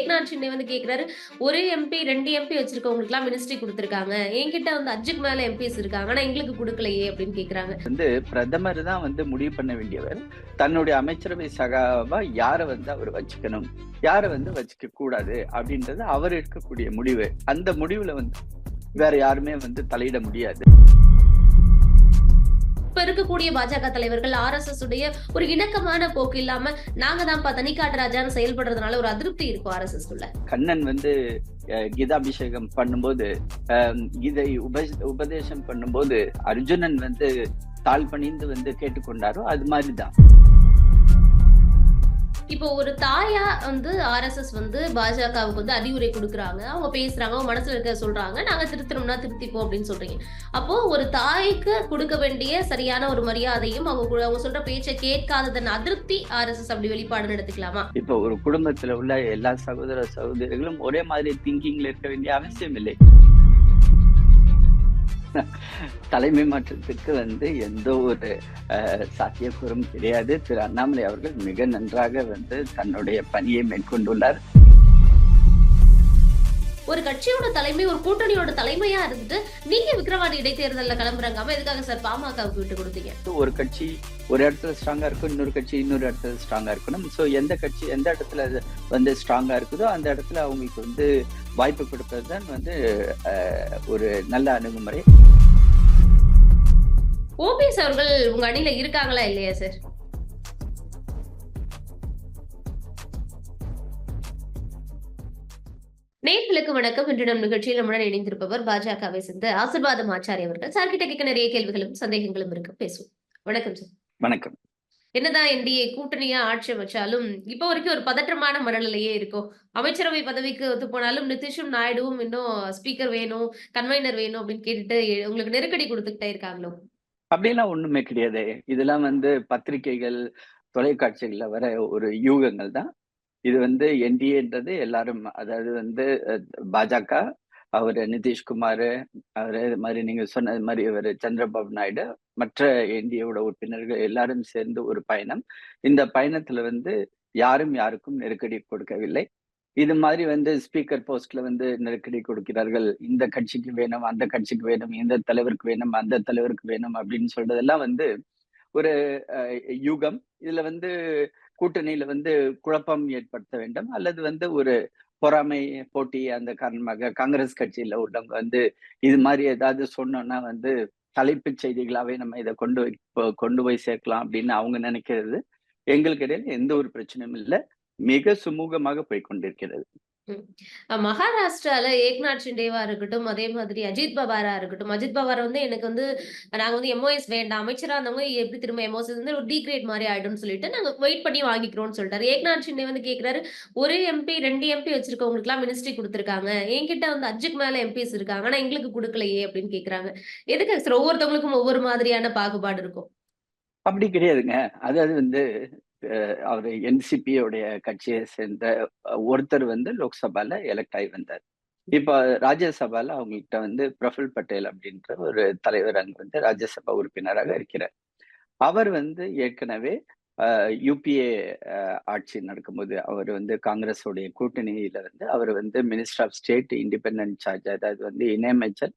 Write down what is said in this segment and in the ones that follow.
ஏக்நாத் சிண்டே வந்து கேக்குறாரு ஒரே எம்பி ரெண்டு எம்பி வச்சிருக்கவங்களுக்கு எல்லாம் மினிஸ்ட்ரி கொடுத்திருக்காங்க. என்கிட்ட வந்து அஞ்சுக்கு மேல எம்பிஸ் இருக்காங்க ஆனா எங்களுக்கு கொடுக்கலையே அப்படின்னு கேக்குறாங்க. வந்து பிரதமர் தான் வந்து முடிவு பண்ண வேண்டியவர். தன்னுடைய அமைச்சரவை சகாவா யாரை வந்து அவர் வச்சுக்கணும்? யாரை வந்து வச்சுக்க கூடாது? அப்படின்றது அவர் எடுக்கக்கூடிய முடிவு. அந்த முடிவுல வந்து வேற யாருமே வந்து தலையிட முடியாது. இப்ப இருக்கக்கூடிய பாஜக தலைவர்கள் ஆர் எஸ் எஸ் உடைய ஒரு இணக்கமான போக்கு இல்லாம நாங்க தான்ப்பா தனிக்காட்டு ராஜான்னு செயல்படுறதுனால ஒரு அதிருப்தி இருக்கும் ஆர் எஸ் எஸ் குள்ள. கண்ணன் வந்து அஹ், கீதாபிஷேகம் பண்ணும்போது அஹ், கீதை உப உபதேசம் பண்ணும்போது அர்ஜுனன் வந்து தாழ் பணிந்து வந்து கேட்டுக்கொண்டாரோ அது மாதிரிதான். இப்போ ஒரு தாயா வந்து ஆர்எஸ்எஸ் வந்து பாஜகவுக்கு வந்து அறிவுரை கொடுக்குறாங்க. அவங்க பேசுறாங்க அவங்க மனசுல இருக்க சொல்றாங்க. நாங்க திருத்தணும்னா திருத்திப்போம் அப்படின்னு சொல்றீங்க. அப்போ ஒரு தாய்க்கு கொடுக்க வேண்டிய சரியான ஒரு மரியாதையும் அவங்க அவங்க சொல்ற பேச்சை கேட்காததன் அதிருப்தி ஆர்எஸ்எஸ் அப்படி வெளிப்பாடுன்னு எடுத்துக்கலாமா? இப்போ ஒரு குடும்பத்துல உள்ள எல்லா சகோதர சகோதரிகளும் ஒரே மாதிரி திங்கிங்ல இருக்க வேண்டிய அவசியம் இல்லை. தலைமை மாற்றத்திற்கு வந்து எந்த ஒரு அஹ், சாத்தியக்கூறும் கிடையாது. திரு அண்ணாமலை அவர்கள் மிக நன்றாக வந்து தன்னுடைய பணியை மேற்கொண்டுள்ளார். ஒரு கட்சியோட தலைமை ஒரு கூட்டணியோட தலைமையா இருந்துட்டு நீங்க விக்ரவாணி இடைத்தேர்தல்ல கிளம்புறாங்காம எதுக்காக சார் பாமகவுக்கு விட்டு கொடுத்தீங்க? ஒரு கட்சி ஒரு இடத்துல ஸ்ட்ராங்கா இருக்கும் இன்னொரு கட்சி இன்னொரு இடத்துல ஸ்ட்ராங்கா இருக்கணும். ஸோ எந்த கட்சி எந்த இடத்துல வந்து ஸ்ட்ராங்கா இருக்குதோ அந்த இடத்துல அவங்களுக்கு வந்து வாய்ப்பு கொடுப்பது தான் வந்து ஒரு நல்ல அணுகுமுறை. ஓபிஎஸ் அவர்கள் உங்க அணியில இருக்காங்களா இல்லையா சார்? நேர்களுக்கு வணக்கம். இன்று நம் நிகழ்ச்சியில் நம்முடன் இணைந்திருப்பவர் பாஜகவை சேர்ந்த ஆசிர்வாதம் ஆச்சாரி அவர்கள். சார் கிட்ட கேட்க நிறைய கேள்விகளும் சந்தேகங்களும் இருக்கு. பேசுவோம். வணக்கம் சார். வணக்கம். என்னதான் என்டிஏ கூட்டணியா ஆட்சி வச்சாலும் இப்போ வரைக்கும் ஒரு பதற்றமான மனநிலையே இருக்கும். அமைச்சரவை பதவிக்கு ஒத்து போனாலும் நிதிஷும் நாயுடுவும் இன்னும் ஸ்பீக்கர் வேணும் கன்வைனர் வேணும் அப்படின்னு கேட்டுட்டு உங்களுக்கு நெருக்கடி கொடுத்துக்கிட்டே இருக்காங்களோ? அப்படிலாம் ஒண்ணுமே கிடையாது. இதெல்லாம் வந்து பத்திரிகைகள் தொலைக்காட்சிகள்ல வர ஒரு யூகங்கள் தான் இது வந்து என்டிஏன்றது எல்லாரும் அதாவது வந்து பாஜக அவர் நிதிஷ்குமார் அவர் இது மாதிரி நீங்க சொன்னது மாதிரி இவர் சந்திரபாபு நாயுடு மற்ற என்டிஏவோட உறுப்பினர்கள் எல்லாரும் சேர்ந்து ஒரு பயணம். இந்த பயணத்துல வந்து யாரும் யாருக்கும் நெருக்கடி கொடுக்கவில்லை. இது மாதிரி வந்து ஸ்பீக்கர் போஸ்ட்ல வந்து நெருக்கடி கொடுக்கிறார்கள். இந்த கட்சிக்கு வேணும் அந்த கட்சிக்கு வேணும் இந்த தலைவருக்கு வேணும் அந்த தலைவருக்கு வேணும் அப்படின்னு சொல்றதெல்லாம் வந்து ஒரு யூகம் யுகம். இதுல வந்து கூட்டணியில வந்து குழப்பம் ஏற்படுத்த வேண்டும். அல்லது வந்து ஒரு பொறாமை போட்டி அந்த காரணமாக காங்கிரஸ் கட்சியில உள்ளவங்க வந்து இது மாதிரி ஏதாவது சொன்னோம்னா வந்து தலைப்புச் செய்திகளாவே நம்ம இதை கொண்டு போய் கொண்டு போய் சேர்க்கலாம் அப்படின்னு அவங்க நினைக்கிறது. எங்களுக்கு இடையில எந்த ஒரு பிரச்சனையும் இல்லை. மிக சுமூகமாக போய் கொண்டிருக்கிறது. மகாராஷ்டிரால ஏக்நாத் ஷிண்டேவா இருக்கட்டும் அதே மாதிரி அஜித் பவாரா இருக்கட்டும். அஜித் பவார் வந்து எனக்கு வந்து நாங்க வந்து எம்ஓஎஸ் வேண்டாம். அமைச்சரா இருந்தவங்க எப்படி திரும்ப எம்ஓஎஸ் வந்து ஒரு டிகிரேட் மாதிரி ஆயிடும்னு சொல்லிட்டு நாங்க வெயிட் பண்ணி வாங்கிக்கிறோம்னு சொல்லிட்டாரு. ஏக்நாத் ஷிண்டே வந்து கேக்குறாரு ஒரே எம்பி ரெண்டு எம்பி வச்சிருக்கவங்களுக்கு எல்லாம் மினிஸ்ட்ரி கொடுத்துருக்காங்க. என்கிட்ட வந்து அஜித் மேல எம்பிஸ் இருக்காங்க. ஆனா எங்களுக்கு கொடுக்கலையே அப்படின்னு கேக்குறாங்க. எதுக்கு சார் ஒவ்வொருத்தவங்களுக்கும் ஒவ்வொரு மாதிரியான பாகுபாடு இருக்கும். அப்படி கிடையாதுங்க. அதாவது வந்து அவர் என்சிபியோடைய கட்சியை சேர்ந்த ஒருத்தர் வந்து லோக்சபால எலெக்ட் ஆகி வந்தார். இப்போ ராஜ்யசபால அவங்ககிட்ட வந்து பிரஃபுல் பட்டேல் அப்படின்ற ஒரு தலைவர் அங்க வந்து ராஜ்யசபா உறுப்பினராக இருக்கிறார். அவர் வந்து ஏற்கனவே யூபிஏ ஆட்சி நடக்கும்போது அவர் வந்து காங்கிரஸோடைய கூட்டணியில வந்து அவர் வந்து minister of state independent charge அதாவது வந்து இணையமைச்சர்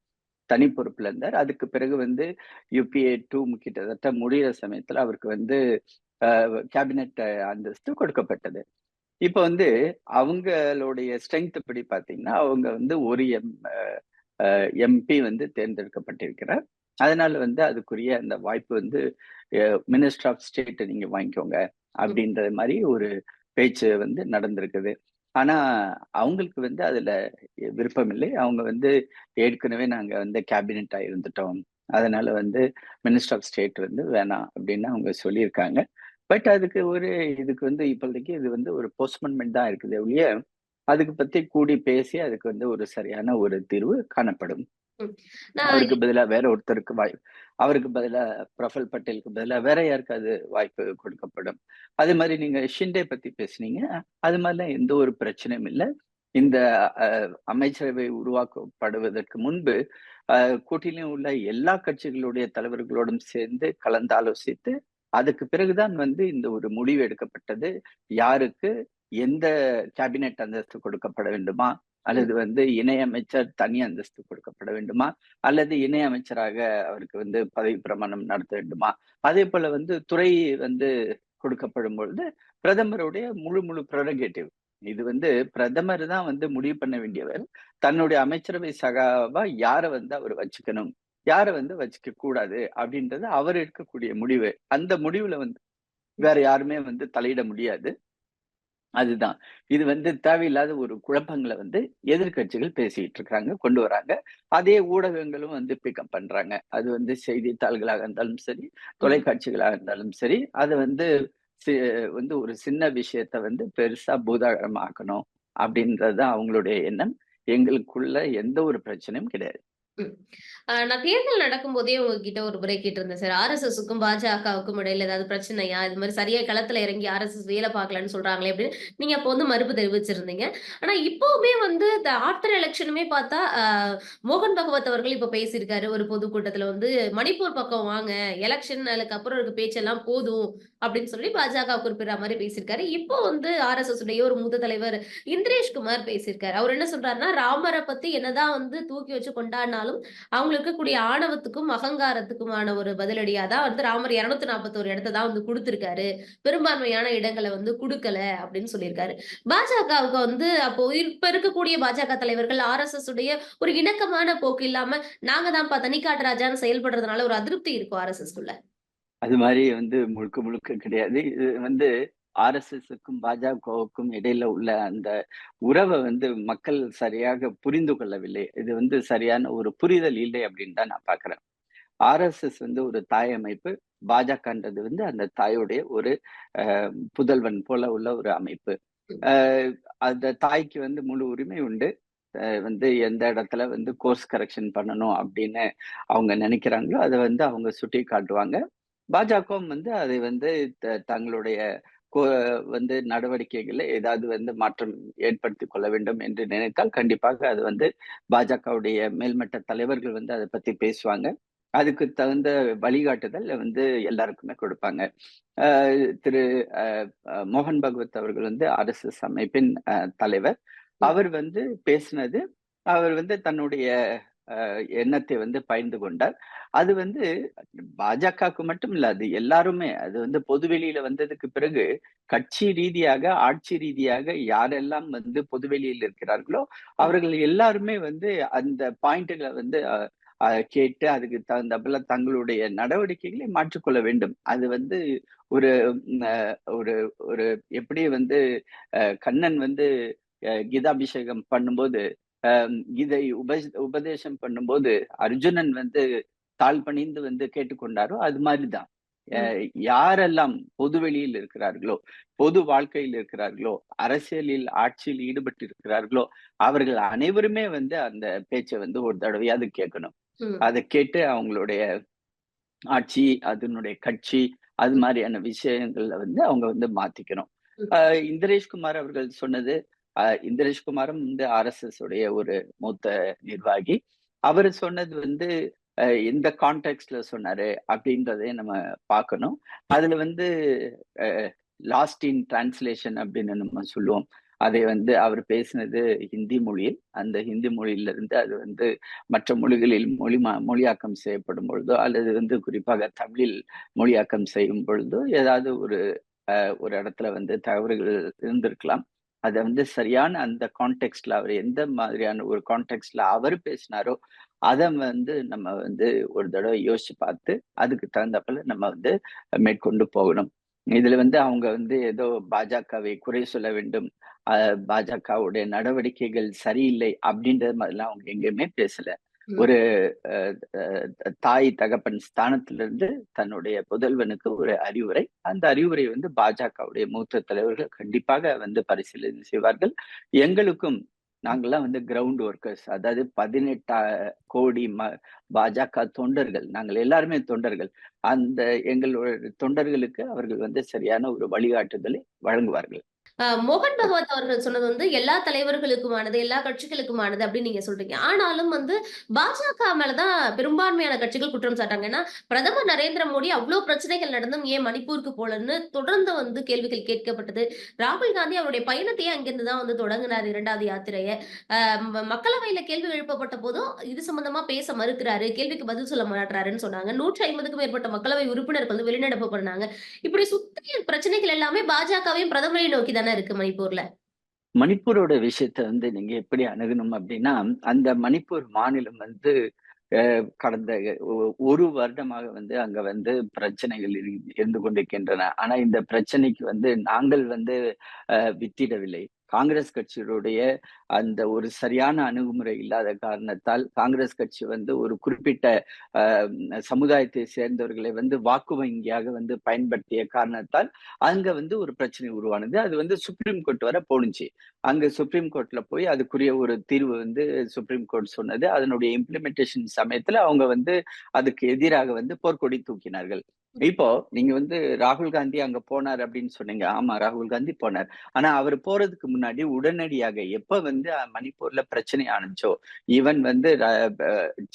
தனி பொறுப்புல இருந்தார். அதுக்கு பிறகு வந்து யூபிஏ டூ கிட்டத்தட்ட முடிகிற சமயத்துல அவருக்கு வந்து கேபினெட் அந்தஸ்து கொடுக்கப்பட்டது. இப்போ வந்து அவங்களுடைய ஸ்ட்ரென்த் படி பார்த்தீங்கன்னா அவங்க வந்து ஒரு எம் எம்பி வந்து தேர்ந்தெடுக்கப்பட்டிருக்கிறார். அதனால வந்து அதுக்குரிய அந்த வாய்ப்பு வந்து மினிஸ்டர் ஆஃப் ஸ்டேட் நீங்க வாங்கிக்கோங்க அப்படின்ற மாதிரி ஒரு பேச்சு வந்து நடந்திருக்குது. ஆனா அவங்களுக்கு வந்து அதுல விருப்பம் இல்லை. அவங்க வந்து ஏற்கனவே நாங்க வந்து கேபினெட்டா இருந்துட்டோம். அதனால வந்து மினிஸ்டர் ஆஃப் ஸ்டேட் வந்து வேணாம் அப்படின்னு அவங்க சொல்லியிருக்காங்க. பட் அதுக்கு ஒரு இதுக்கு வந்து இப்போதைக்கு இது வந்து ஒரு போஸ்ட்மென்மெண்ட் தான் இருக்குது ஒழிய அதுக்கு பத்தி கூடி பேசி அதுக்கு வந்து ஒரு சரியான ஒரு தீர்வு காணப்படும். அவருக்கு பதிலா வேற ஒருத்தருக்கு வாய்ப்பு அவருக்கு பதிலா பிரஃபுல் பட்டேலுக்கு பதிலா வேற யாருக்காவது வாய்ப்பு கொடுக்கப்படும். அதே மாதிரி நீங்க ஷிண்டே பத்தி பேசுனீங்க அது மாதிரிலாம் எந்த ஒரு பிரச்சனையும் இல்லை. இந்த அமைச்சரவை உருவாக்கப்படுவதற்கு முன்பு கூட்டணியில் உள்ள எல்லா கட்சிகளுடைய தலைவர்களோடும் சேர்ந்து கலந்து ஆலோசித்து அதுக்கு பிறகுதான் வந்து இந்த ஒரு முடிவு எடுக்கப்பட்டது. யாருக்கு எந்த கேபினெட் அந்தஸ்து கொடுக்கப்பட வேண்டுமா? அல்லது வந்து இணையமைச்சர் தனி அந்தஸ்து கொடுக்கப்பட வேண்டுமா? அல்லது இணையமைச்சராக அவருக்கு வந்து பதவி பிரமாணம் நடத்த வேண்டுமா? அதே போல வந்து துறை வந்து கொடுக்கப்படும் பொழுது பிரதமருடைய முழு முழு ப்ரெரகேட்டிவ் இது வந்து பிரதமர் தான் வந்து முடிவு பண்ண வேண்டியவர். தன்னுடைய அமைச்சரவை சகாவா யாரை வந்து அவர் வச்சுக்கணும்? யாரை வந்து வச்சுக்க கூடாது அப்படின்றது அவர் எடுக்கக்கூடிய முடிவு. அந்த முடிவுல வந்து வேற யாருமே வந்து தலையிட முடியாது. அதுதான். இது வந்து தேவையில்லாத ஒரு குழப்பங்களை வந்து எதிர்க்கட்சிகள் பேசிக்கிட்டு இருக்கிறாங்க கொண்டு வராங்க. அதே ஊடகங்களும் வந்து பிக்கப் பண்றாங்க. அது வந்து செய்தித்தாள்களாக இருந்தாலும் சரி தொலைக்காட்சிகளாக இருந்தாலும் சரி அது வந்து சி- வந்து ஒரு சின்ன விஷயத்த வந்து பெருசா பூதாகரமாக்கணும் அப்படின்றது அவங்களுடைய எண்ணம். எங்களுக்குள்ள எந்த ஒரு பிரச்சனையும் கிடையாது. நான் தேர்தல் நடக்கும்போதே உங்ககிட்ட ஒரு முறை கேட்டிருந்தேன் சார். ஆர்எஸ்எஸ்க்கும் பாஜகவுக்கும் இடையில ஏதாவது பிரச்சனையா? இது மாதிரி சரியா களத்துல இறங்கி ஆர்எஸ்எஸ் வேலை பார்க்கலன்னு சொல்றாங்களே அப்படின்னு நீங்க அப்போ வந்து மறுப்பு தெரிவிச்சிருந்தீங்க. ஆனா இப்பவுமே வந்து ஆஃப்டர் எலெக்ஷனுமே பார்த்தா ஆஹ் மோகன் பகவத் அவர்கள் இப்ப பேசியிருக்காரு. ஒரு பொதுக்கூட்டத்துல வந்து மணிப்பூர் பக்கம் வாங்க எலெக்ஷன் அதுக்கு அப்புறம் இருக்க பேச்செல்லாம் போதும் அப்படின்னு சொல்லி பாஜக குறிப்பிடுற மாதிரி பேசியிருக்காரு. இப்போ வந்து ஆர்எஸ்எஸ் உடைய ஒரு மூத்த தலைவர் இந்திரேஷ் குமார் பேசியிருக்காரு. அவர் என்ன சொல்றாருன்னா ராமரை பத்தி என்னதான் வந்து தூக்கி வச்சு கொண்டாடினாலும் அவங்களுக்கு இருக்கக்கூடிய ஆணவத்துக்கும் அகங்காரத்துக்குமான ஒரு பதிலடியா தான் வந்து ராமர் இருநூத்தி நாற்பத்தோரு இடத்தை தான் வந்து கொடுத்திருக்காரு. பெரும்பான்மையான இடங்களை வந்து கொடுக்கல அப்படின்னு சொல்லியிருக்காரு. பாஜகவுக்கு வந்து அப்போ இப்ப இருக்கக்கூடிய பாஜக தலைவர்கள் ஆர்எஸ்எஸ் உடைய ஒரு இணக்கமான போக்கு இல்லாம நாங்க தான்ப்பா தனிக்காட்டு ராஜான்னு செயல்படுறதுனால ஒரு அதிருப்தி இருக்கும் ஆர்எஸ்எஸ் குள்ள அது மாதிரி வந்து முழுக்க முழுக்க கிடையாது. இது வந்து ஆர்எஸ்எஸ்க்கும் பாஜகவுக்கும் இடையில உள்ள அந்த உறவை வந்து மக்கள் சரியாக புரிந்து கொள்ளவில்லை. இது வந்து சரியான ஒரு புரிதல் இல்லை அப்படின்னு தான் நான் பாக்குறேன் ஆர்எஸ்எஸ் வந்து ஒரு தாய் அமைப்பு பாஜகன்றது வந்து அந்த தாயுடைய ஒரு புதல்வன் போல உள்ள ஒரு அமைப்பு. அந்த தாய்க்கு வந்து முழு உரிமை உண்டு. அஹ், வந்து எந்த இடத்துல வந்து கோர்ஸ் கரெக்ஷன் பண்ணணும் அப்படின்னு அவங்க நினைக்கிறாங்களோ அதை வந்து அவங்க சுட்டி காட்டுவாங்க. பாஜகவும் வந்து அதை வந்து தங்களுடைய வந்து நடவடிக்கைகளை ஏதாவது வந்து மாற்றம் ஏற்படுத்திக் கொள்ள வேண்டும் என்று நினைத்தால் கண்டிப்பாக அது வந்து பாஜகவுடைய மேல்மட்ட தலைவர்கள் வந்து அதை பத்தி பேசுவாங்க. அதுக்கு தகுந்த வழிகாட்டுதல் வந்து எல்லாருக்குமே கொடுப்பாங்க. திரு மோகன் பகவத் அவர்கள் வந்து ஆர்எஸ்எஸ் அமைப்பின் தலைவர். அவர் வந்து பேசினது அவர் வந்து தன்னுடைய எண்ணத்தை வந்து பயந்து கொண்டார். அது வந்து பாஜகவுக்கு மட்டும் இல்ல அது எல்லாருமே அது வந்து பொதுவெளியில வந்ததுக்கு பிறகு கட்சி ரீதியாக ஆட்சி ரீதியாக யாரெல்லாம் வந்து பொதுவெளியில் இருக்கிறார்களோ அவர்கள் எல்லாருமே வந்து அந்த பாயிண்ட்களை வந்து கேட்டு அதுக்கு தகுந்தபோல தங்களுடைய நடவடிக்கைகளை மாற்றிக்கொள்ள வேண்டும். அது வந்து ஒரு அஹ், ஒரு ஒரு எப்படி வந்து அஹ், கண்ணன் வந்து கீதாபிஷேகம் பண்ணும்போது கீதை உப உபதேசம் பண்ணும்போது அர்ஜுனன் வந்து தாழ் பணிந்து வந்து கேட்டுக்கொண்டாரோ அது மாதிரிதான். யாரெல்லாம் பொதுவெளியில் இருக்கிறார்களோ பொது வாழ்க்கையில் இருக்கிறார்களோ அரசியலில் ஆட்சியில் ஈடுபட்டு இருக்கிறார்களோ அவர்கள் அனைவருமே வந்து அந்த பேச்சை வந்து ஒரு தடவையாவது கேட்கணும். அதை கேட்டு அவங்களுடைய ஆட்சி அதனுடைய கட்சி அது மாதிரியான விஷயங்கள்ல வந்து அவங்க வந்து மாத்திக்கணும். இந்திரேஷ்குமார் அவர்கள் சொன்னது ஆஹ் இந்திரேஷ்குமாரும் வந்து ஆர்எஸ்எஸ் உடைய ஒரு மூத்த நிர்வாகி. அவர் சொன்னது வந்து எந்த கான்டெக்ட்ல சொன்னாரு அப்படின்றதை நம்ம பார்க்கணும். அதுல வந்து லாஸ்ட் இன் டிரான்ஸ்லேஷன் அப்படின்னு நம்ம சொல்லுவோம். அதை வந்து அவர் பேசினது ஹிந்தி மொழியில் அந்த ஹிந்தி மொழியில இருந்து அது வந்து மற்ற மொழிகளில் மொழி மொழியாக்கம் செய்யப்படும் பொழுதோ அல்லது வந்து குறிப்பாக தமிழில் மொழியாக்கம் செய்யும் பொழுதோ ஏதாவது ஒரு அஹ், ஒரு இடத்துல வந்து தவறுகள் இருந்திருக்கலாம். அதை வந்து சரியான அந்த கான்டெக்ட்ல அவர் எந்த மாதிரியான ஒரு கான்டெக்ட்ல அவர் பேசினாரோ அதை வந்து நம்ம வந்து ஒரு தடவை யோசிச்சு பார்த்து அதுக்கு தகுந்தப்பல நம்ம வந்து மேற்கொண்டு போகணும். இதுல வந்து அவங்க வந்து ஏதோ பாஜகவை குறை சொல்ல வேண்டும் அஹ், பாஜகவுடைய நடவடிக்கைகள் சரியில்லை அப்படின்றது மாதிரிலாம் அவங்க எங்கேயுமே பேசல. ஒரு தாய் தகப்பன் ஸ்தானத்திலிருந்து தன்னுடைய புதல்வனுக்கு ஒரு அறிவுரை. அந்த அறிவுரை வந்து பாஜகவுடைய மூத்த தலைவர்கள் கண்டிப்பாக வந்து பரிசீலனை செய்வார்கள். எங்களுக்கும் நாங்கள்லாம் வந்து கிரவுண்ட் ஒர்க்கர்ஸ் அதாவது பதினெட்டா கோடி ம பாஜக தொண்டர்கள் நாங்கள் எல்லாருமே தொண்டர்கள். அந்த எங்களோட தொண்டர்களுக்கு அவர்கள் வந்து சரியான ஒரு வழிகாட்டுதலை வழங்குவார்கள். மோகன் பகவத் அவர்கள் சொன்னது வந்து எல்லா தலைவர்களுக்குமானது, எல்லா கட்சிகளுக்குமானது அப்படின்னு நீங்க சொல்றீங்க. ஆனாலும் வந்து பாஜக மேலதான் பெரும்பான்மையான கட்சிகள் குற்றம் சாட்டாங்க ஏன்னா, பிரதமர் நரேந்திர மோடி அவ்வளவு பிரச்சனைகள் நடந்தும் ஏன் மணிப்பூருக்கு போலன்னு தொடர்ந்து வந்து கேள்விகள் கேட்கப்பட்டது. ராகுல் காந்தி அவருடைய பயணத்தையே அங்கிருந்து தான் வந்து தொடங்கினார் இரண்டாவது யாத்திரைய. மக்களவையில கேள்வி எழுப்பப்பட்ட போதும் இது சம்பந்தமா பேச மறுக்கிறாரு. கேள்விக்கு பதில் சொல்ல மாட்டாருன்னு சொன்னாங்க. 150க்கும் மேற்பட்ட மக்களவை உறுப்பினர்கள் வந்து வெளிநடப்பு பண்ணாங்க. இப்படி சுத்தி பிரச்சனைகள் எல்லாமே பாஜகவையும் பிரதமரை நோக்கி தானே இருக்கு மணிப்பூர்ல. மணிப்பூரோட விஷயத்த வந்து நீங்க எப்படி அணுகணும் அப்படின்னா, அந்த மணிப்பூர் மாநிலம் வந்து கடந்த ஒரு வருடமாக வந்து அங்க வந்து பிரச்சனைகள் இரு இருந்து கொண்டிருக்கின்றன. ஆனா இந்த பிரச்சனைக்கு வந்து நாங்கள் வந்து வித்திடவில்லை. காங்கிரஸ் கட்சியினுடைய அந்த ஒரு சரியான அணுகுமுறை இல்லாத காரணத்தால், காங்கிரஸ் கட்சி வந்து ஒரு குறிப்பிட்ட சமுதாயத்தை சேர்ந்தவர்களை வந்து வாக்கு வங்கியாக வந்து பயன்படுத்திய காரணத்தால், அங்க வந்து ஒரு பிரச்சனை உருவானது. அது வந்து சுப்ரீம் கோர்ட் வர போணுச்சு. அங்க சுப்ரீம் கோர்ட்ல போய் அதுக்குரிய ஒரு தீர்வு வந்து சுப்ரீம் கோர்ட் சொன்னது. அதனுடைய இம்ப்ளிமெண்டேஷன் சமயத்துல அவங்க வந்து அதுக்கு எதிராக வந்து போர்க்கொடி தூக்கினார்கள். இப்போ நீங்க வந்து ராகுல் காந்தி அங்க போனார் அப்படின்னு சொன்னீங்க. ஆமா ராகுல் காந்தி போனார். ஆனா அவர் போறதுக்கு முன்னாடி உடனடியாக எப்ப வந்து மணிப்பூர்ல பிரச்சனை ஆனுச்சோ, ஈவன் வந்து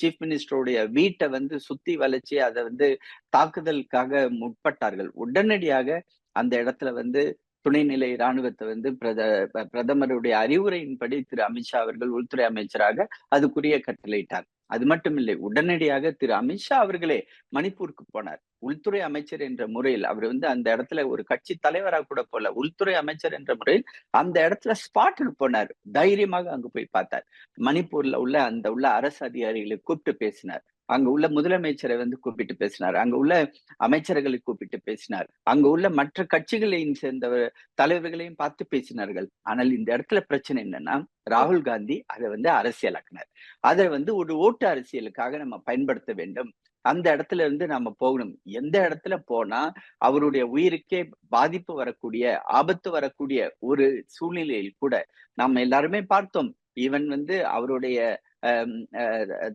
சீஃப் மினிஸ்டருடைய வீட்டை வந்து சுத்தி வளைச்சு அதை வந்து தாக்குதலுக்காக முற்பட்டார்கள். உடனடியாக அந்த இடத்துல வந்து துணைநிலை இராணுவத்தை வந்து பிரத ப பிரதமருடைய அறிவுரையின்படி திரு அமித்ஷா அவர்கள் உள்துறை அமைச்சராக அதுக்குரிய கட்டளையிட்டார். அது மட்டுமில்லை. உடனடியாக திரு அமித்ஷா அவர்களே மணிப்பூருக்கு போனார். உள்துறை அமைச்சர் என்ற முறையில் அவர் வந்து அந்த இடத்துல ஒரு கட்சி தலைவரா கூட போல. உள்துறை அமைச்சர் என்ற முறையில் அந்த இடத்துல ஸ்பாட்டில் போனார். தைரியமாக அங்கு போய் பார்த்தார். மணிப்பூர்ல உள்ள அந்த உள்ள அரசு அதிகாரிகளை கூப்பிட்டு பேசினார். அங்க உள்ள முதலமைச்சரை வந்து கூப்பிட்டு பேசினார். அங்க உள்ள அமைச்சர்களை கூப்பிட்டு பேசினார். அங்க உள்ள மற்ற கட்சிகளையும் சேர்ந்த தலைவர்களையும் பார்த்து பேசினார்கள். ஆனால் இந்த இடத்துல பிரச்சனை என்னன்னா, ராகுல் காந்தி அதை வந்து அரசியலாக்குனார். அதை வந்து ஒரு ஓட்டு அரசியலுக்காக நம்ம பயன்படுத்த வேண்டும். அந்த இடத்துல இருந்து நாம போகணும். எந்த இடத்துல போனா அவருடைய உயிருக்கே பாதிப்பு வரக்கூடிய, ஆபத்து வரக்கூடிய ஒரு சூழ்நிலையில் கூட நம்ம எல்லாருமே பார்த்தோம். ஈவன் வந்து அவருடைய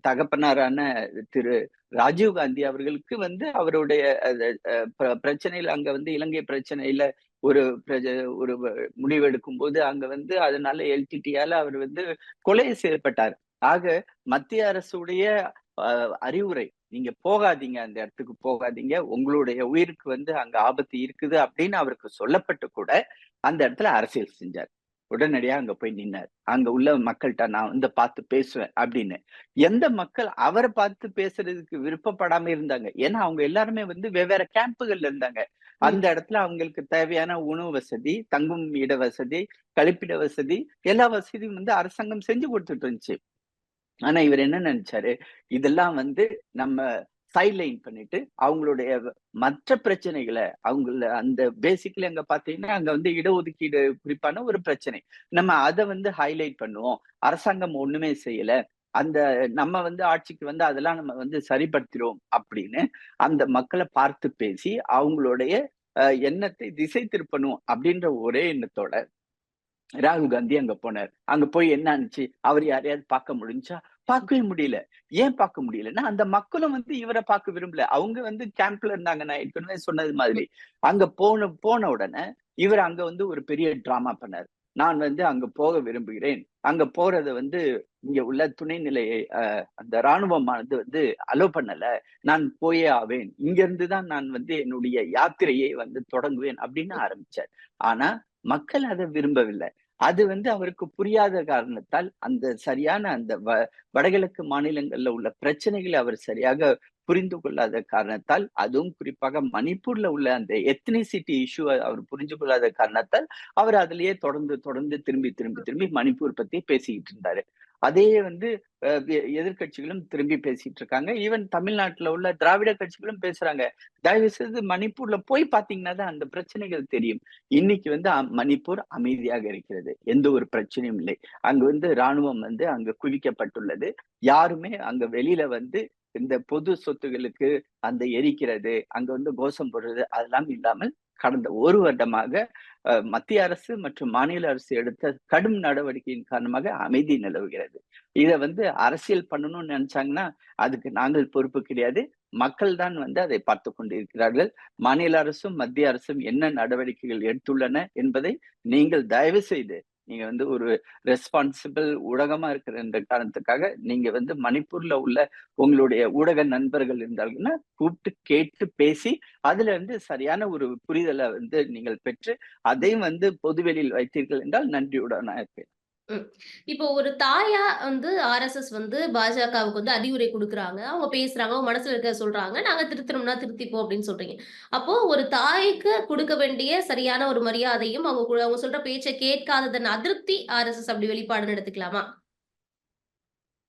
தகப்பனாரான திரு ராஜீவ் காந்தி அவர்களுக்கு வந்து அவருடைய பிரச்சனையில அங்க வந்து இலங்கை பிரச்சனையில ஒரு பிரஜ ஒரு முடிவு எடுக்கும்போது அங்க வந்து அதனால எல்டிடியால அவர் வந்து கொலை செய்யப்பட்டார். ஆக மத்திய அரசுடைய அறிவுரை நீங்க போகாதீங்க அந்த இடத்துக்கு போகாதீங்க. உங்களுடைய உயிருக்கு வந்து அங்க ஆபத்து இருக்குது அப்படின்னு அவருக்கு சொல்லப்பட்டு கூட அந்த இடத்துல அரசியல் செஞ்சார். உடனடியா அங்க போய் நின்னார். அங்க உள்ள மக்கள்ட்ட நான் வந்து பார்த்து பேசுவேன் அப்படின்னு. எந்த மக்கள் அவர பார்த்து பேசுறதுக்கு விருப்பப்படாம இருந்தாங்க. ஏன்னா அவங்க எல்லாருமே வந்து வெவ்வேற கேம்புகள்ல இருந்தாங்க. அந்த இடத்துல அவங்களுக்கு தேவையான உணவு வசதி, தங்கும் இட வசதி, கழிப்பிட வசதி, எல்லா வசதியும் வந்து அரசாங்கம் செஞ்சு குடுத்துட்டு இருந்துச்சு. ஆனா இவர் என்ன நெனச்சாரு, இதெல்லாம் வந்து நம்ம சைட்லைன் பண்ணிட்டு, அவங்களுடைய மற்ற பிரச்சனைகளை அவங்கள அந்த பேசிக்கலி அங்க பாத்தீங்கன்னா அங்க வந்து இடஒதுக்கீடு குறிப்பான ஒரு பிரச்சனை. நம்ம அதை வந்து ஹைலைட் பண்ணுவோம். அரசாங்கம் ஒண்ணுமே செய்யல. அந்த நம்ம வந்து ஆட்சிக்கு வந்து அதெல்லாம் நம்ம வந்து சரிப்படுத்திடுவோம் அப்படின்னு, அந்த மக்களை பார்த்து பேசி அவங்களுடைய எண்ணத்தை திசை திருப்பணும் அப்படின்ற ஒரே எண்ணத்தோட ராகுல் காந்தி அங்க போனார். அங்க போய் என்ன ஆனுச்சு? அவர் யாரையாவது பார்க்க முடிஞ்சா பார்க்கவே முடியல. ஏன் பார்க்க முடியலன்னா, அந்த மக்களும் வந்து இவரை பார்க்க விரும்பல. அவங்க வந்து கேம்ப்ல இருந்தாங்க. நான் ஏற்கனவே சொன்னது மாதிரி. அங்க போன போன உடனே இவர் அங்க வந்து ஒரு பெரிய டிராமா பண்ணார் நான் வந்து அங்க போக விரும்புகிறேன். அங்க போறது வந்து இங்க உள்ள துணைநிலை அந்த ராணுவமானது வந்து அலோ பண்ணல. நான் போயே ஆவேன். இங்க இருந்து தான் நான் வந்து என்னுடைய யாத்திரையை வந்து தொடங்குவேன் அப்படின்னு ஆரம்பிச்சார். ஆனா மக்கள் அத விரும்பவில்லை. அது வந்து அவருக்கு புரியாத காரணத்தால், அந்த சரியான அந்த வ வடகிழக்கு மாநிலங்கள்ல உள்ள பிரச்சனைகளை அவர் சரியாக புரிந்து கொள்ளாத காரணத்தால், அதுவும் குறிப்பாக மணிப்பூர்ல உள்ள அந்த எத்னிசிட்டி இஷ்யூ அவர் புரிஞ்சு கொள்ளாத காரணத்தால், அவர் அதிலேயே தொடர்ந்து தொடர்ந்து திரும்பி திரும்பி திரும்பி மணிப்பூர் பத்தி பேசிக்கிட்டு இருந்தாரு. அதே வந்து எதிர்கட்சிகளும் எதிர்க்கட்சிகளும் திரும்பி பேசிட்டு இருக்காங்க. ஈவன் தமிழ்நாட்டுல உள்ள திராவிட கட்சிகளும் பேசுறாங்க. தயவு செய்து மணிப்பூர்ல போய் பார்த்தீங்கன்னா தான் அந்த பிரச்சனைகள் தெரியும். இன்னைக்கு வந்து அ மணிப்பூர் அமைதியாக இருக்கிறது. எந்த ஒரு பிரச்சனையும் இல்லை. அங்க வந்து ராணுவம் வந்து அங்க குவிக்கப்பட்டுள்ளது. யாருமே அங்க வெளியில வந்து இந்த பொது சொத்துகளுக்கு அந்த எரிக்கிறது, அங்க வந்து கோஷம் போடுறது அதெல்லாம் இல்லாமல் கடந்த ஒரு வருடமாக மத்திய அரசு மற்றும் மாநில அரசு எடுத்த கடும் நடவடிக்கையின் காரணமாக அமைதி நிலவுகிறது. இதை வந்து அரசியல் பண்ணணும்னு நினைச்சாங்கன்னா அதுக்கு நாங்கள் பொறுப்பு கிடையாது. மக்கள் தான் வந்து அதை பார்த்து கொண்டிருக்கிறார்கள். மாநில அரசும் மத்திய அரசும் என்ன நடவடிக்கைகள் எடுத்துள்ளன என்பதை நீங்கள் தயவு செய்து நீங்க வந்து ஒரு ரெஸ்பான்சிபிள் ஊடகமா இருக்கிற இந்த காரணத்துக்காக நீங்க வந்து மணிப்பூர்ல உள்ள உங்களுடைய ஊடக நண்பர்கள் இருந்தாங்கன்னா கூப்பிட்டு கேட்டு பேசி அதுல இருந்து சரியான ஒரு புரிதலை வந்து நீங்கள் பெற்று அதையும் வந்து பொதுவெளியில் வைத்தீர்கள் என்றால் நன்றியுடன் நான் இருப்பேன். இப்போ ஒரு தாயா வந்து ஆர்எஸ்எஸ் வந்து பாஜகவுக்கு வந்து அறிவுரை கொடுக்குறாங்க. அவங்க பேசுறாங்க அவங்க மனசுல இருக்க சொல்றாங்க. நாங்க திருத்தணும்னா திருத்திப்போம் அப்படின்னு சொல்றீங்க. அப்போ ஒரு தாய்க்கு கொடுக்க வேண்டிய சரியான ஒரு மரியாதையும் அவங்க அவங்க சொல்ற பேச்சை கேட்காததன் அதிருப்தி ஆர்எஸ்எஸ் அப்படி வெளிப்பாடுன்னு எடுத்துக்கலாமா?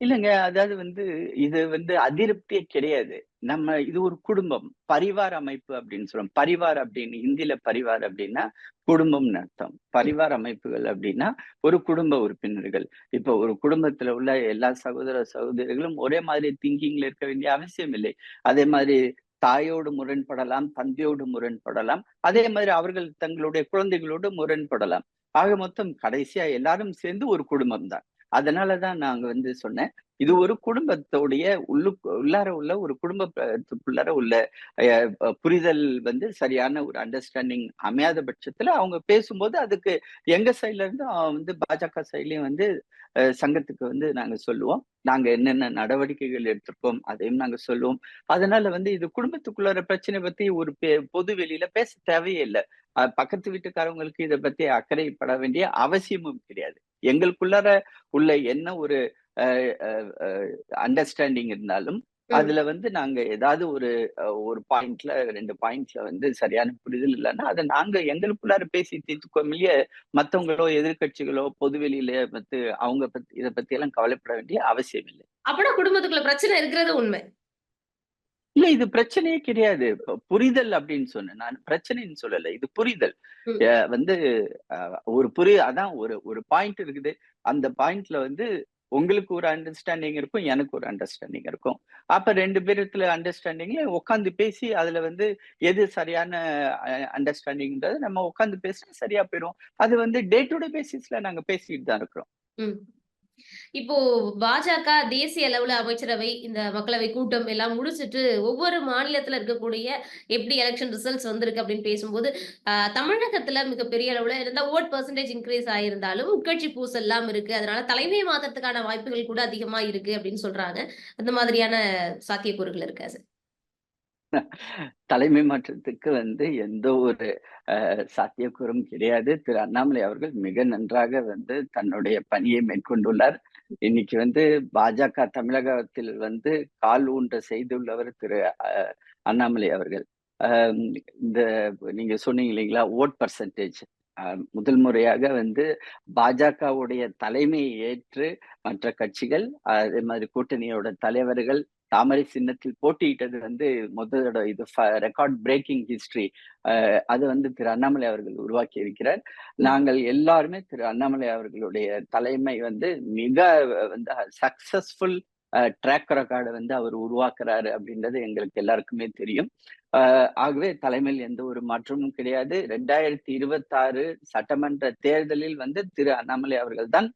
இல்லைங்க. அதாவது வந்து இது வந்து அதிருப்தியே கிடையாது. நம்ம இது ஒரு குடும்பம். பரிவார் அமைப்பு அப்படின்னு சொல்றோம். பரிவார் அப்படின்னு இந்தியில பரிவார் அப்படின்னா குடும்பம்னு அர்த்தம். பரிவார் அமைப்புகள் அப்படின்னா ஒரு குடும்ப உறுப்பினர்கள். இப்போ ஒரு குடும்பத்துல உள்ள எல்லா சகோதர சகோதரிகளும் ஒரே மாதிரி திங்கிங்ல இருக்க வேண்டிய அவசியம் இல்லை. அதே மாதிரி தாயோடு முரண்படலாம் தந்தையோடு முரண்படலாம். அதே மாதிரி அவர்கள் தங்களுடைய குழந்தைகளோடு முரண்படலாம். ஆக மொத்தம் கடைசியா எல்லாரும் சேர்ந்து ஒரு குடும்பம் தான் அதனாலதான் நாங்க வந்து சொன்னேன். இது ஒரு குடும்பத்தோடைய உள்ளு உள்ளார உள்ள ஒரு குடும்பத்துக்குள்ளார உள்ள அஹ், புரிதல் வந்து சரியான ஒரு அண்டர்ஸ்டாண்டிங் அமையாத பட்சத்துல அவங்க பேசும்போது அதுக்கு எங்க சைட்ல இருந்து வந்து பாஜக சைட்லயும் வந்து அஹ், சங்கத்துக்கு வந்து நாங்க சொல்லுவோம். நாங்க என்னென்ன நடவடிக்கைகள் எடுத்திருக்கோம் அதையும் நாங்க சொல்லுவோம். அதனால வந்து இது குடும்பத்துக்குள்ளார பிரச்சனை பத்தி ஒரு பெ- பொது வெளியில பேச தேவையே இல்லை. பக்கத்து வீட்டுக்காரவங்களுக்கு இதை பத்தி அக்கறைப்பட வேண்டிய அவசியமும் கிடையாது. எங்களுக்குள்ளார உள்ள என்ன ஒரு அண்டர்ஸ்டாண்டிங் இருந்தாலும். அதுல வந்து நாங்க ஏதாவது ஒரு ஒரு பாயிண்ட்ல ரெண்டு பாயிண்ட்ல வந்து சரியான புரிதல் இல்லைன்னா அதை நாங்க எங்களுக்குள்ளார பேசி தீர்த்துக்கோம். இல்லையே? மத்தவங்களோ எதிர்க்கட்சிகளோ பொதுவெளியில வந்து அவங்க பத்தி இதை பத்தி எல்லாம் கவலைப்பட வேண்டிய அவசியம் இல்லை அப்பனா குடும்பத்துக்குள்ள பிரச்சனை இருக்கிறது உண்மை. இல்ல இது பிரச்சனையே கிடையாது. புரிதல் அப்படின்னு சொன்னேன். நான் பிரச்சனைன்னு சொல்லல. இது புரிதல். வந்து ஒரு புரி அதான் ஒரு ஒரு பாயிண்ட் இருக்குது. அந்த பாயிண்ட்ல வந்து உங்களுக்கு ஒரு அண்டர்ஸ்டாண்டிங் இருக்கும் எனக்கு ஒரு அண்டர்ஸ்டாண்டிங் இருக்கும். அப்ப ரெண்டு பேரத்துல அண்டர்ஸ்டாண்டிங்ல உட்காந்து பேசி அதுல வந்து எது சரியான அண்டர்ஸ்டாண்டிங்ன்றது நம்ம உட்காந்து பேசினா சரியா போயிடும் அது வந்து டே டு டே பேசிஸ்ல நாங்க பேசிட்டு தான் இருக்கிறோம். இப்போ பாஜக தேசிய அளவுல அமைச்சரவை இந்த மக்களவை கூட்டம் எல்லாம் முடிச்சிட்டு ஒவ்வொரு மாநிலத்துல இருக்கக்கூடிய எப்படி எலெக்ஷன் ரிசல்ட்ஸ் வந்திருக்கு அப்படின்னு பேசும்போது ஆஹ், தமிழகத்துல மிகப்பெரிய அளவுல இருந்தா ஓட் பர்சன்டேஜ் இன்க்ரீஸ் ஆயிருந்தாலும் உட்கட்சி பூசல் எல்லாம் இருக்கு. அதனால தலைமை மாதத்துக்கான வாய்ப்புகள் கூட அதிகமா இருக்கு அப்படின்னு சொல்றாங்க. அந்த மாதிரியான சாத்தியக்கூறுகள் இருக்கா சார்? தலைமை மாற்றத்துக்கு வந்து எந்த ஒரு சாத்தியக்கூறும் கிடையாது. திரு அண்ணாமலை அவர்கள் மிக நன்றாக வந்து தன்னுடைய பணியை மேற்கொண்டுள்ளார். இன்னைக்கு வந்து பாஜக தமிழகத்தில் வந்து கால் ஊன்ற செய்துள்ளவர் திரு அண்ணாமலை அவர்கள். இந்த நீங்க சொன்னீங்க இல்லைங்களா ஓட் பர்சன்டேஜ். முதல் முறையாக வந்து பாஜகவுடைய தலைமையை ஏற்று மற்ற கட்சிகள் அதே மாதிரி கூட்டணியோட தலைவர்கள் தாமரை சின்னத்தில் போட்டியிட்டது வந்து முதலோட இது ரெக்கார்ட் பிரேக்கிங் ஹிஸ்டரி. அது வந்து திரு அண்ணாமலை அவர்கள் உருவாக்கி இருக்கிறார். நாங்கள் எல்லாருமே திரு அண்ணாமலை அவர்களுடைய தலைமை வந்து மிக வந்து சக்சஸ்ஃபுல் ட்ராக் ரெக்கார்டை வந்து அவர் உருவாக்குறாரு அப்படின்றது எங்களுக்கு எல்லாருக்குமே தெரியும். ஆகவே தலைமையில் எந்த ஒரு மாற்றமும் கிடையாது. ரெண்டாயிரத்தி இருபத்தி ஆறு சட்டமன்ற தேர்தலில் வந்து திரு அண்ணாமலை அவர்கள் தான்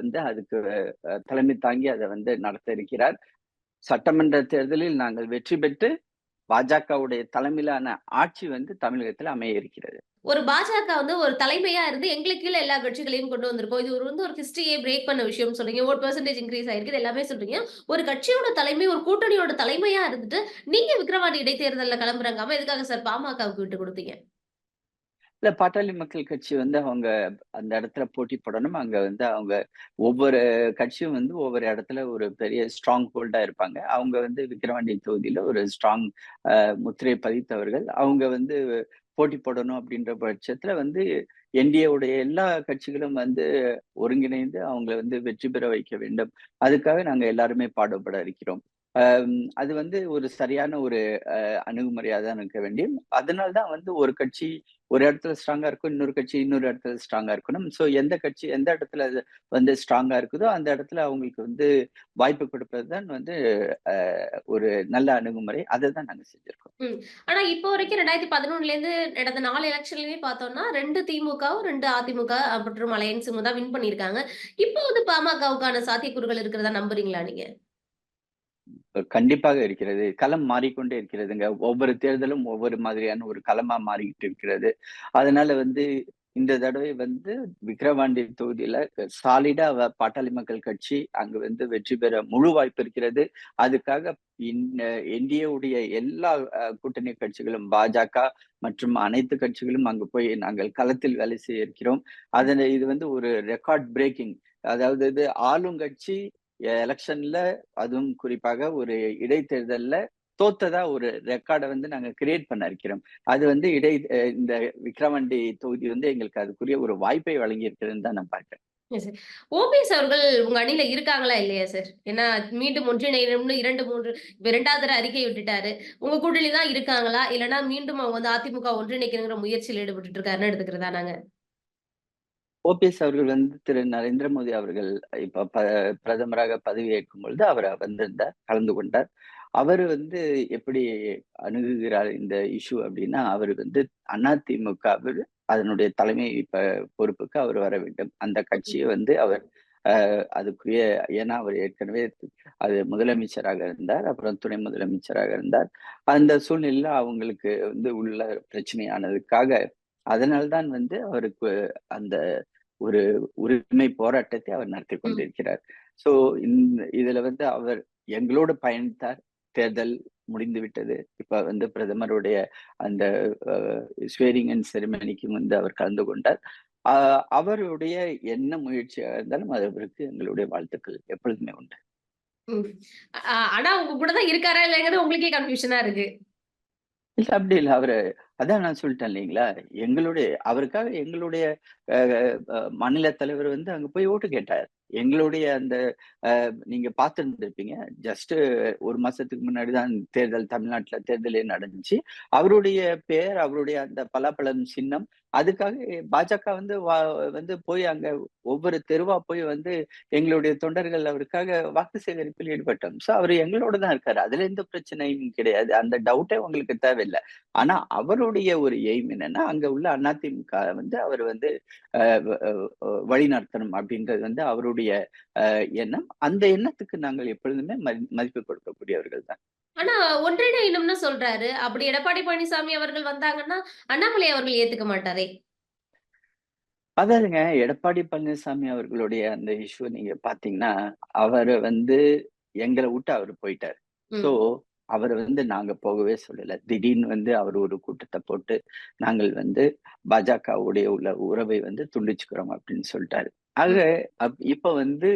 வந்து அதுக்கு தலைமை தாங்கி அதை வந்து நடத்த இருக்கிறார். சட்டமன்ற தேர்தலில் நாங்கள் வெற்றி பெற்று பாஜகவுடைய தலைமையிலான ஆட்சி வந்து தமிழகத்தில் அமைய இருக்கிறது ஒரு பாஜக வந்து ஒரு தலைமையா இருந்து எங்களுக்கு கீழே எல்லா கட்சிகளையும் கொண்டு வந்திருக்கோம். இது ஒரு வந்து ஒரு ஹிஸ்டரியை பிரேக் பண்ண விஷயம் சொல்றீங்க. ஓட் பர்சன்டேஜ் இன்க்ரீஸ் ஆயிருக்கு. எல்லாமே சொல்றீங்க. ஒரு கட்சியோட தலைமை ஒரு கூட்டணியோட தலைமையா இருந்துட்டு நீங்க விக்ரவாணி இடைத்தேர்தல்ல கிளம்புறாங்க எதுக்காக சார் பாமகவுக்கு விட்டு கொடுத்தீங்க? இல்ல பாட்டாளி மக்கள் கட்சி வந்து அவங்க அந்த இடத்துல போட்டி போடணும். அங்க வந்து அவங்க ஒவ்வொரு கட்சியும் வந்து ஒவ்வொரு இடத்துல ஒரு பெரிய ஸ்ட்ராங் ஹோல்டா இருப்பாங்க. அவங்க வந்து விக்கிரவாண்டி தொகுதியில ஒரு ஸ்ட்ராங் முத்திரை பதித்தவர்கள். அவங்க வந்து போட்டி போடணும் அப்படின்ற பட்சத்துல வந்து என்டிஏவுடைய எல்லா கட்சிகளும் வந்து ஒருங்கிணைந்து அவங்கள வந்து வெற்றி பெற வைக்க வேண்டும். அதுக்காக நாங்க எல்லாருமே பாடுபட இருக்கிறோம். அது வந்து ஒரு சரியான ஒரு அஹ், தான் இருக்க வேண்டியும் அதனால்தான் வந்து ஒரு கட்சி ஒரு இடத்துல ஸ்ட்ராங்கா இருக்கும் இன்னொரு கட்சி இன்னொரு இடத்துல ஸ்ட்ராங்கா இருக்கணும். ஸோ எந்த கட்சி எந்த இடத்துல அது வந்து ஸ்ட்ராங்கா இருக்குதோ அந்த இடத்துல அவங்களுக்கு வந்து வாய்ப்பு கொடுப்பது தான் வந்து ஒரு நல்ல அணுகுமுறை. அதை தான் நாங்க செஞ்சிருக்கோம். ஆனா இப்போ வரைக்கும் ரெண்டாயிரத்தி பதினொன்னுல இருந்து நடந்த நாலு எலெக்ஷன்லயுமே பார்த்தோம்னா ரெண்டு திமுகவும் ரெண்டு அதிமுக மற்றும் அலையன்ஸும் தான் வின் பண்ணியிருக்காங்க. இப்போ வந்து பாமகவுக்கான சாத்தியக்கூறுகள் இருக்கிறதா நம்புறீங்களா நீங்க? கண்டிப்பாக இருக்கிறது. களம் மாறிக்கொண்டே இருக்கிறதுங்க. ஒவ்வொரு தேர்தலும் ஒவ்வொரு மாதிரியான ஒரு களமா மாறிக்கிட்டு இருக்கிறது. அதனால வந்து இந்த தடவை வந்து விக்கிரவாண்டி தொகுதியில சாலிடா வ- பாட்டாளி மக்கள் கட்சி அங்கு வந்து வெற்றி பெற முழு வாய்ப்பு இருக்கிறது. அதுக்காக என்டிஏவுடைய எல்லா கூட்டணி கட்சிகளும் பாஜக மற்றும் அனைத்து கட்சிகளும் அங்கு போய் நாங்கள் களத்தில் வேலை செய்ய இருக்கிறோம். அதனை இது வந்து ஒரு ரெக்கார்ட் பிரேக்கிங் அதாவது இது ஆளுங்கட்சி எலெக்ஷன்ல அதுவும் குறிப்பாக ஒரு இடைத்தேர்தல்ல தோத்ததா ஒரு ரெக்கார்டை வந்து நாங்க கிரியேட் பண்ண இருக்கிறோம். அது வந்து இடை இந்த விக்ரவாண்டி தொகுதி வந்து எங்களுக்கு அதுக்குரிய ஒரு வாய்ப்பை வழங்கி இருக்கிறதுன்னு தான் நான் பார்க்கிறேன். ஓபிஎஸ் அவர்கள் உங்க அணியில இருக்காங்களா இல்லையா சார் ஏன்னா மீண்டும் ஒன்றிணையணும்னு இரண்டு மூன்று இரண்டாவது தர அறிக்கை விட்டுட்டாரு. உங்க கூட்டணி தான் இருக்காங்களா? இல்லைன்னா மீண்டும் அவங்க வந்து அதிமுக ஒன்றிணைக்கணுங்கிற முயற்சியில் ஈடுபட்டு இருக்காருன்னு எடுத்துக்கிறதா நாங்க? ஓபிஎஸ் அவர்கள் வந்து திரு நரேந்திர மோடி அவர்கள் இப்ப ப பிரதமராக பதவியேற்கும் பொழுது அவர் வந்திருந்தார் கலந்து கொண்டார். அவர் வந்து எப்படி அணுகுகிறார் இந்த இஷ்யூ அப்படின்னா அவர் வந்து அதிமுக அதனுடைய தலைமை இப்ப பொறுப்புக்கு அவர் வர வேண்டும். அந்த கட்சியை வந்து அவர் அதுக்குரிய ஏன்னா அவர் ஏற்கனவே அது முதலமைச்சராக இருந்தார் அப்புறம் துணை முதலமைச்சராக இருந்தார். அந்த சூழ்நிலையில அவங்களுக்கு வந்து உள்ள பிரச்சனையானதுக்காக அதனால்தான் வந்து அவருக்கு அந்த ஒரு உரிமை போராட்டத்தை அவர் நடத்தி கொண்டிருக்கிறார். சோ இந்த இதுல வந்து அவர் எங்களோடு பயணித்தார். தேர்தல் முடிந்து விட்டது. இப்ப வந்து பிரதமருடைய அந்த ஸ்வேரிங் அண்ட் செரிமனிக்கு வந்து அவர் கலந்து கொண்டார். ஆஹ் அவருடைய என்ன முயற்சியாக இருந்தாலும் அதற்கு எங்களுடைய வாழ்த்துக்கள் எப்பொழுதுமே உண்டு. ஆனா உங்க கூட தான் இருக்காரா இல்லைங்கிறது உங்களுக்கே கன்ஃபியூஷனா இருக்கு. இல்ல அப்படி இல்லை. அவரு அதான் நான் சொல்லிட்டேன் இல்லைங்களா? எங்களுடைய அவருக்காக எங்களுடைய மாநில தலைவர் வந்து அங்க போய் ஓட்டு கேட்டார். எங்களுடைய அந்த நீங்க பார்த்துருந்துருப்பீங்க ஜஸ்ட் ஒரு மாசத்துக்கு முன்னாடி தான் தேர்தல் தமிழ்நாட்டுல தேர்தலே நடந்துச்சு. அவருடைய பெயர் அவருடைய அந்த பலாப்பழம் சின்னம் அதுக்காக பாஜக வந்து வா- வந்து போய் அங்க ஒவ்வொரு தெருவா போய் வந்து எங்களுடைய தொண்டர்கள் அவருக்காக வாக்கு சேகரிப்பில் ஈடுபட்டோம். ஸோ அவர் எங்களோட தான் இருக்காரு. அதுல எந்த பிரச்சனையும் கிடையாது. அந்த டவுட்டே உங்களுக்கு தேவையில்லை. ஆனா அவருடைய ஒரு எய்ம் என்னன்னா அங்க உள்ள அதிமுக வந்து அவர் வந்து அஹ், வ- வழிநடத்தணும் அப்படின்றது வந்து அவருடைய அஹ், எண்ணம் அந்த எண்ணத்துக்கு நாங்கள் எப்பொழுதுமே மதி- மதிப்பு கொடுக்கக்கூடியவர்கள் தான். ஆனா ஒன்றிணையணும்னு சொல்றாரு. அப்படி எடப்பாடி பழனிசாமி அவர்கள் வந்தாங்கன்னா அண்ணாமலை அவர்கள் ஏத்துக்க மாட்டாரே. அதாவதுங்க எடப்பாடி பழனிசாமி அவர்களுடைய அந்த இஷ்யூ நீங்க பாத்தீங்கன்னா அவரு வந்து எங்களை விட்டு அவர் போயிட்டார். சோ அவர் வந்து நாங்க போகவே சொல்லல. திடீர்னு வந்து அவர் ஒரு கூட்டத்தை போட்டு நாங்கள் வந்து பாஜகவுடைய உள்ள உறவை வந்து துண்டிச்சுக்கிறோம் அப்படின்னு சொல்லிட்டாரு. ஆக இப்ப வந்து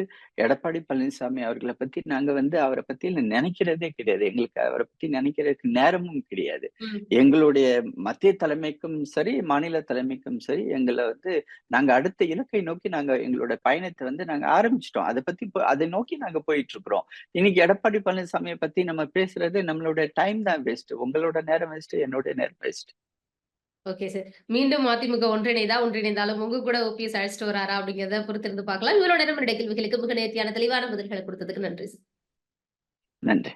எடப்பாடி பழனிசாமி அவர்களை பத்தி நாங்க வந்து அவரை பத்தி நினைக்கிறதே கிடையாது. எங்களுக்கு அவரை பத்தி நினைக்கிறதுக்கு நேரமும் கிடையாது. எங்களுடைய மத்திய தலைமைக்கும் சரி மாநில தலைமைக்கும் சரி எங்களை வந்து நாங்க அடுத்த இலக்கை நோக்கி நாங்க எங்களோட பயணத்தை வந்து நாங்க ஆரம்பிச்சிட்டோம். அதை பத்தி அதை நோக்கி நாங்க போயிட்டு இருக்கிறோம் இன்னைக்கு எடப்பாடி பழனிசாமியை பத்தி நம்ம பேசுறது நம்மளோட டைம் தான் வேஸ்ட் உங்களோட நேரம் வேஸ்ட் என்னோட நேரம் வேஸ்ட் ஓகே சார் மீண்டும் அதிமுக ஒன்றிணைதா ஒன்றிணைந்தாலும் உங்க கூட ஓபிஎஸ் அழைச்சிட்டு வராரா அப்படிங்கிறத பொறுத்திருந்து பார்க்கலாம். இவரோட நேரம் கேள்விகளுக்கு மிக நேர்த்தியான தெளிவான பதில்களை கொடுத்ததுக்கு நன்றி சார் நன்றி.